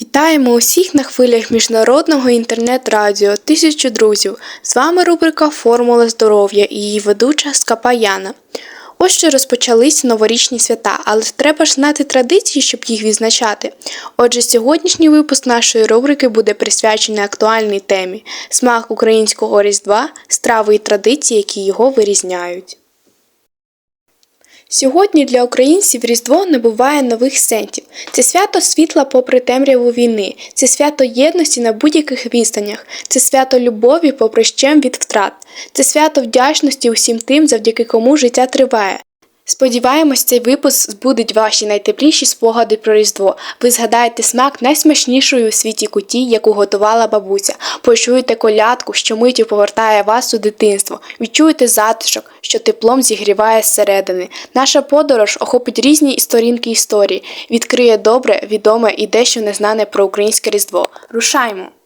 Вітаємо усіх на хвилях міжнародного інтернет-радіо Тисячу друзів. З вами рубрика Формула здоров'я і її ведуча Скапа Яна. Ось що розпочались новорічні свята, але треба ж знати традиції, щоб їх відзначати. Отже, сьогоднішній випуск нашої рубрики буде присвячений актуальній темі смак українського різдва, страви і традиції, які його вирізняють. Сьогодні для українців Різдво набуває нових сентів. Це свято світла попри темряву війни, це свято єдності на будь-яких відстанях, це свято любові попри щем від втрат, це свято вдячності усім тим, завдяки кому життя триває. Сподіваємось, цей випуск збудить ваші найтепліші спогади про Різдво. Ви згадаєте смак найсмачнішої у світі куті, яку готувала бабуся. Почуєте колядку, що миттю повертає вас у дитинство. Відчуєте затишок, що теплом зігріває зсередини. Наша подорож охопить різні сторінки історії, відкриє добре, відоме і дещо незнане про українське Різдво. Рушаймо!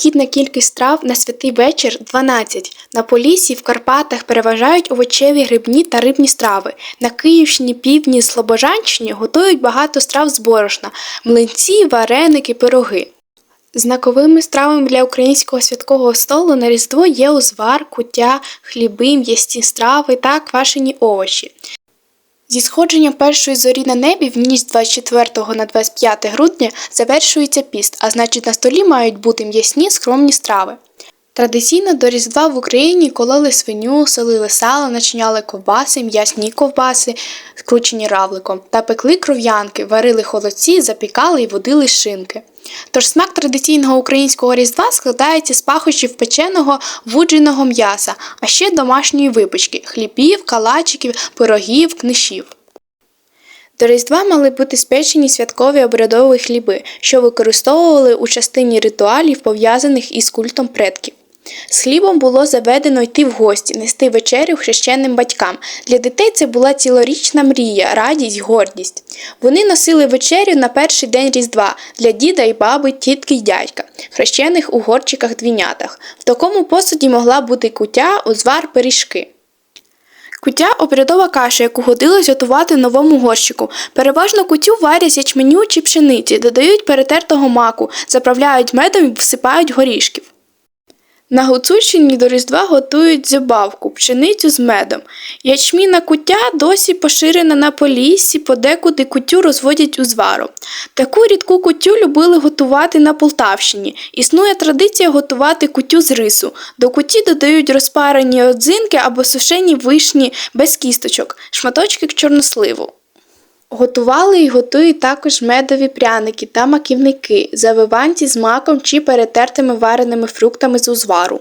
Кідна кількість страв на святий вечір 12. На Поліссі в Карпатах переважають овочеві грибні та рибні страви. На Київщині, Півдні, Слобожанщині готують багато страв з борошна, млинці, вареники, пироги. Знаковими стравами для українського святкового столу на Різдво є узвар, куття, хліби, м'ясні страви та квашені овочі. Зі сходженням першої зорі на небі в ніч 24 на 25 грудня завершується піст, а значить на столі мають бути м'ясні скромні страви. Традиційно до Різдва в Україні кололи свиню, солили сало, начиняли ковбаси, м'ясні ковбаси, скручені равликом, та пекли кров'янки, варили холодці, запікали і водили шинки. Тож смак традиційного українського різдва складається з пахощів печеного вудженого м'яса, а ще домашньої випічки хлібів, калачиків, пирогів, книшів. До Різдва мали бути спечені святкові обрядові хліби, що використовували у частині ритуалів, пов'язаних із культом предків. З хлібом було заведено йти в гості, нести вечерю хрещеним батькам. Для дітей це була цілорічна мрія, радість, гордість. Вони носили вечерю на перший день Різдва для діда і баби, тітки й дядька, хрещених у горчиках двінятах. В такому посуді могла бути кутя, узвар, пиріжки. Куття – обрядова каша, яку годилось готувати новому горщику. Переважно кутю варять ячменю чи пшениці, додають перетертого маку, заправляють медом і всипають горішків. На Гуцульщині до Різдва готують зюбавку, пшеницю з медом. Ячміна куття досі поширена на Поліссі, подекуди кутю розводять узваром. Таку рідку кутю любили готувати на Полтавщині. Існує традиція готувати кутю з рису. До куті додають розпарені одзинки або сушені вишні без кісточок, шматочки чорносливу. Готували і готують також медові пряники та маківники, завиванці з маком чи перетертими вареними фруктами з узвару.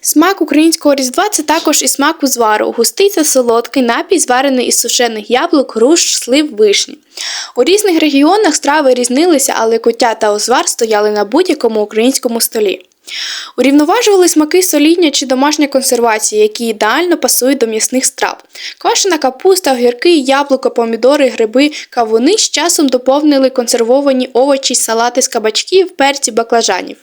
Смак українського різдва це також і смак узвару, густий та солодкий напій, зварений із сушених яблук, груш, слив, вишні. У різних регіонах страви різнилися, але коття та узвар стояли на будь-якому українському столі. Урівноважували смаки соління чи домашня консервація, які ідеально пасують до м'ясних страв. Квашена капуста, огірки, яблука, помідори, гриби, кавуни з часом доповнили консервовані овочі, салати з кабачків, перці, баклажанів.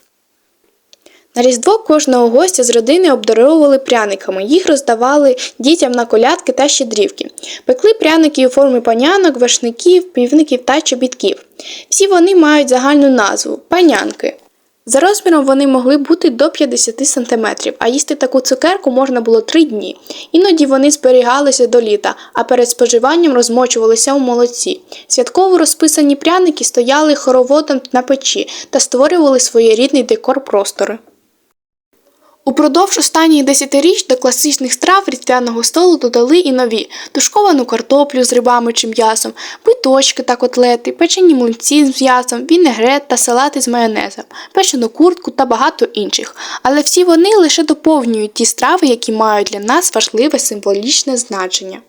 На Різдво кожного гостя з родини обдаровували пряниками, їх роздавали дітям на колядки та щедрівки. Пекли пряники у формі панянок, вершників, півників та чобітків. Всі вони мають загальну назву панянки. За розміром вони могли бути до 50 см, а їсти таку цукерку можна було 3 дні. Іноді вони зберігалися до літа, а перед споживанням розмочувалися у молоці. Святково розписані пряники стояли хороводом на печі та створювали своєрідний декор простори. Упродовж останніх десятиріч до класичних страв різдвяного столу додали і нові тушковану картоплю з рибами чи м'ясом, биточки та котлети, печені млинці з м'ясом, вінегрет та салати з майонезом, печену куртку та багато інших. Але всі вони лише доповнюють ті страви, які мають для нас важливе символічне значення.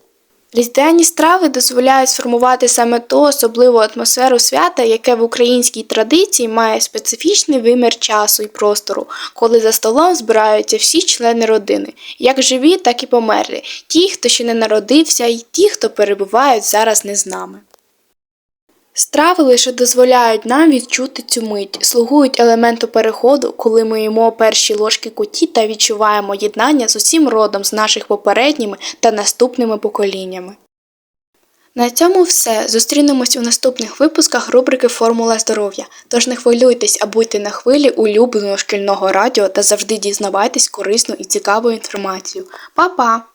Різдвяні страви дозволяють сформувати саме ту особливу атмосферу свята, яке в українській традиції має специфічний вимір часу і простору, коли за столом збираються всі члени родини, як живі, так і померлі, ті, хто ще не народився, і ті, хто перебувають зараз не з нами. Страви лише дозволяють нам відчути цю мить, слугують елементу переходу, коли ми їмо перші ложки куті та відчуваємо єднання з усім родом з наших попередніми та наступними поколіннями. На цьому все. Зустрінемось у наступних випусках рубрики Формула здоров'я. Тож не хвилюйтесь, а будьте на хвилі улюбленого шкільного радіо та завжди дізнавайтесь корисну і цікаву інформацію. Па-па!